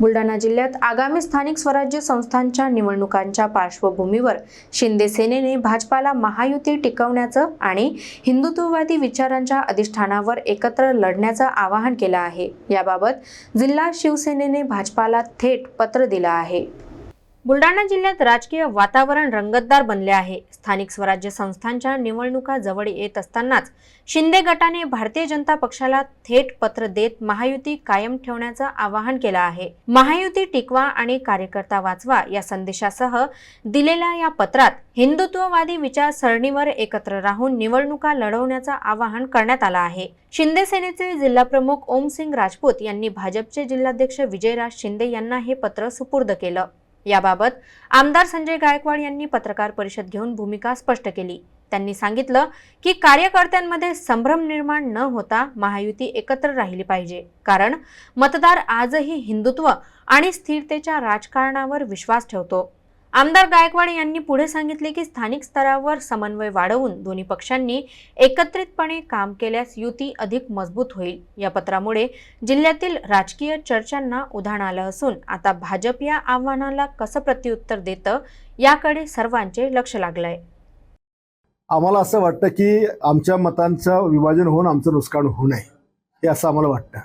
बुलढाणा जिल्ह्यात आगामी स्थानिक स्वराज्य संस्थांच्या निवडणुकांच्या पार्श्वभूमीवर शिंदे सेनेने भाजपाला महायुती टिकवण्याचं आणि हिंदुत्ववादी विचारांच्या अधिष्ठानावर एकत्र लढण्याचं आवाहन केलं आहे. याबाबत जिल्हा शिवसेनेने भाजपाला थेट पत्र दिलं आहे. बुलढाणा जिल्ह्यात राजकीय वातावरण रंगतदार बनले आहे. स्थानिक स्वराज्य संस्थांच्या निवडणुका जवळ येत असतानाच शिंदे गटाने भारतीय जनता पक्षाला थेट पत्र देत महायुती कायम ठेवण्याचं आवाहन केलं आहे. महायुती टिकवा आणि कार्यकर्ता वाचवा या संदेशासह दिलेल्या या पत्रात हिंदुत्ववादी विचारसरणीवर एकत्र राहून निवडणुका लढवण्याचं आवाहन करण्यात आलं आहे. शिंदे सेनेचे जिल्हाप्रमुख ओमसिंग राजपूत यांनी भाजपचे जिल्हाध्यक्ष विजयराज शिंदे यांना हे पत्र सुपूर्द केलं. याबाबत आमदार संजय गायकवाड यांनी पत्रकार परिषद घेऊन भूमिका स्पष्ट केली. त्यांनी सांगितलं की कार्यकर्त्यांमध्ये संभ्रम निर्माण न होता महायुती एकत्र राहिली पाहिजे. कारण मतदार आजही हिंदुत्व आणि स्थिरतेच्या राजकारणावर विश्वास ठेवतो. आमदार गायकवाड यांनी पुढे सांगितले की स्थानिक स्तरावर समन्वय वाढवून दोन्ही पक्षांनी एकत्रितपणे काम केल्यास युती अधिक मजबूत होईल. या पत्रामुळे जिल्ह्यातील राजकीय चर्चांना उधाण आलं असून आता भाजप या आव्हानाला कसं प्रत्युत्तर देतं याकडे सर्वांचे लक्ष लागलंय. आम्हाला असं वाटतं की आमच्या मतांचं विभाजन होऊन आमचं नुकसान होऊ नये हे असं आम्हाला वाटतं.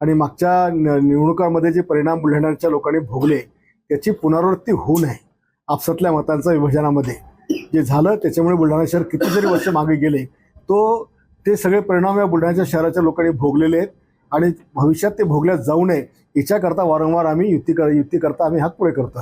आणि मागच्या निवडणुकामध्ये निवडणुकांमध्ये जे परिणाम बुलढाण्याच्या लोकांनी भोगले याची पुनरावृत्ती होऊ नये आपसातल्या मतांच्या विभाजनामध्ये. जे झालं त्याच्यामुळे बुलढाणा शहर कितीतरी वर्ष मागे गेले. तो ते सगळे परिणाम या बुलढाण्याच्या शहराच्या लोकांनी भोगलेले आहेत आणि भविष्यात ते भोगल्या जाऊ नये याच्याकरता वारंवार आम्ही युती कर युती करता आम्ही हात पुढे करतो आहे